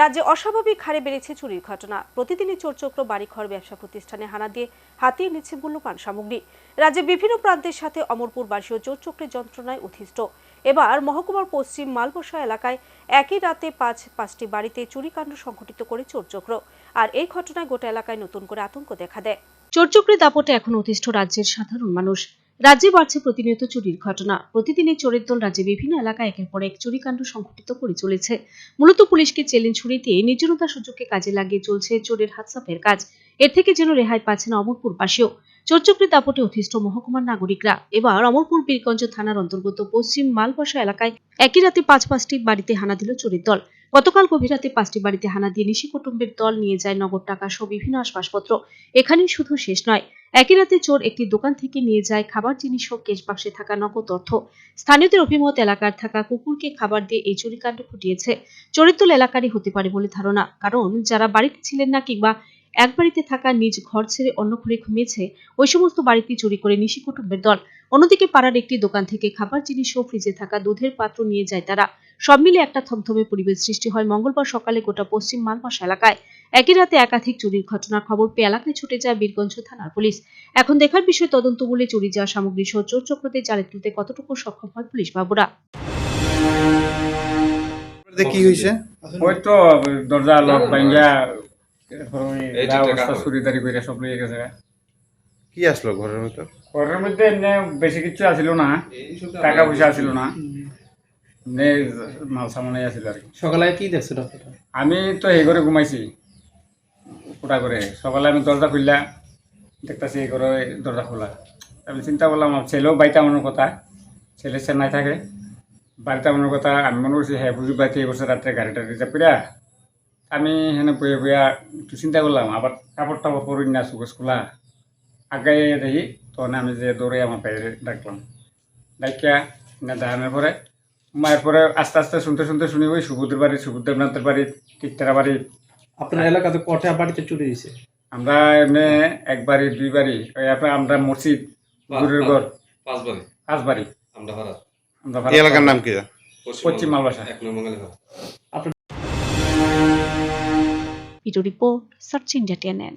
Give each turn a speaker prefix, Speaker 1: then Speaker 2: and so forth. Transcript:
Speaker 1: রাজ্যে অস্বাভাবিক হারে বেড়েছে চুরির ঘটনা। প্রতিদিনই চোরচক্র বাড়িঘর, ব্যবসা প্রতিষ্ঠানে হানা দিয়ে হাতিয়ে নিচ্ছে মূল্যবান সামগ্রী। রাজ্যে বিভিন্ন প্রান্তের সাথে অমরপুরবাসীও চোরচক্রের যন্ত্রণায় অতিষ্ঠ এবার মহকুমার পশ্চিম মালবসা এলাকায় একই রাতে পাঁচ, পাঁচটি বাড়িতে চুরিকাণ্ড সংঘটিত করে চোরচক্র আর এই ঘটনায় গোটা এলাকায় নতুন করে আতঙ্ক দেখা দেয়। চোরচক্রের দাপটে এখন অতিষ্ঠ রাজ্যের সাধারণ মানুষ। রাজ্যে বাড়ছে প্রতিনিয়ত চুরির ঘটনা। প্রতিদিনই চোরের দল রাজ্যে বিভিন্ন এলাকায় একের পর এক চুরিকাণ্ড সংঘটিত করে চলেছে। মূলত পুলিশকে চ্যালেঞ্জ ছুড়ে দিয়ে নির্জনতা সুযোগকে কাজে লাগিয়ে চলছে চোরের হাতসাপের কাজ। এর থেকে যেন রেহাই পাচ্ছে না অমরপুরবাসীও চোরচক্রের দাপটে অতিষ্ঠ মহকুমার নাগরিকরা এবার অমরপুর বীরগঞ্জ থানার অন্তর্গত পশ্চিম মালবসা এলাকায় একই রাতে পাঁচ পাঁচটি বাড়িতে হানা দিল চোরের দল। গতকাল গভীর রাতে পাঁচটি বাড়িতে হানা দিয়ে নিশি কুটুম্বের দল নিয়ে যায় নগদ টাকা সহ বিভিন্ন আসবাসপত্র এখানে শুধু শেষ নয়, একই রাতে চোর একটি দোকান থেকে নিয়ে যায় খাবার, জিনিস ও কেশ বাক্সে থাকা নগদ অর্থ। স্থানীয়দের অভিমত, এলাকার থাকা কুকুরকে খাবার দিয়ে এই চুরিকাণ্ড ঘটিয়েছে। চরিত্র এলাকারই হতে পারে বলে ধারণা, কারণ যারা বাড়িতে ছিলেন না কিংবা এক বাড়িতে থাকা নিজ ঘর ছেড়ে অন্য ঘরে ঘুমিয়েছে, ওই সমস্ত বাড়িতে চুরি করে নিশি কুটুম্বের দল। অন্যদিকে পাড়ার একটি দোকান থেকে খাবার, জিনিস ও ফ্রিজে থাকা দুধের পাত্র নিয়ে যায় তারা। সব মিলে একটা থমথমে পরিবেশ সৃষ্টি হয় মঙ্গলবার সকালে গোটা পশ্চিম মালবাস এলাকায়। একই রাতে একাধিক চুরির ঘটনার খবর পেয়ে এলাকায় ছুটে যায় বীরগঞ্জ থানার পুলিশ। এখন দেখার বিষয় তদন্ত বলে চুরি যাওয়া সামগ্রী সহ চোর চক্রতে জালে তুলতে কতটুকু সক্ষম হয় পুলিশ বাবুরা?
Speaker 2: কি হয়েছে?
Speaker 3: ওই তো দরজা লক ভাঙ্গা অবস্থা চুরিদারি করে সব গেছে।
Speaker 2: কি আসলো ঘরের ভিতর?
Speaker 3: ঘরের মধ্যে বেশি কিছু আসিল না টাকা পয়সা আসিল না। মাল সামানাই আসিল আর কি
Speaker 4: সকালে কি দেখছ ডাক্তারটা
Speaker 3: আমি তো এই ঘরে ঘুমাইছি। ওটা করে সকালে আমি দরজা খুললা। দেখতেছি এই ঘরে দরজা খোলা। আমি চিন্তা করলাম ছেলেও বাড়িতে আমার কথা। ছেলে চেন্নাই থাকে। বাড়িতে আমার কথা আমি মনে করছি হ্যাঁ বুঝি বাড়িতে এই বছর রাত্রে গাড়িটা রিজার্ভ করিয়া আমি হেনে বইয়ে বইয়া একটু চিন্তা করলাম আবার কাপড় টাপড় পরি না সুগস খোলা। আগে দেখি তখন আমি যে দৌড়ে আমার বাইরে ডাকলাম। ডাকিয়া না দামের পরে মায়ের পরে আস্তে আস্তে শুনতে শুনতে শুনি ওই সুবুদের বাড়ি সুবুদ্দেবনাথের বাড়ি টিকটারা বাড়ি।
Speaker 4: আপনার এলাকাতে কটা বাড়িতে চুরি হয়েছে
Speaker 3: আমরা এমনি এক বাড়ি দুই বাড়ি ওই আপনার আমরা মসজিদ গুরুর ঘর।
Speaker 5: পাঁচ বারে
Speaker 3: পাঁচ বাড়ি।
Speaker 5: আমরা ভাড়া
Speaker 3: আমরা
Speaker 2: এলাকার নাম কি?
Speaker 3: পশ্চিম মালবাসা।
Speaker 5: এক নম্বর
Speaker 1: video report search India TNN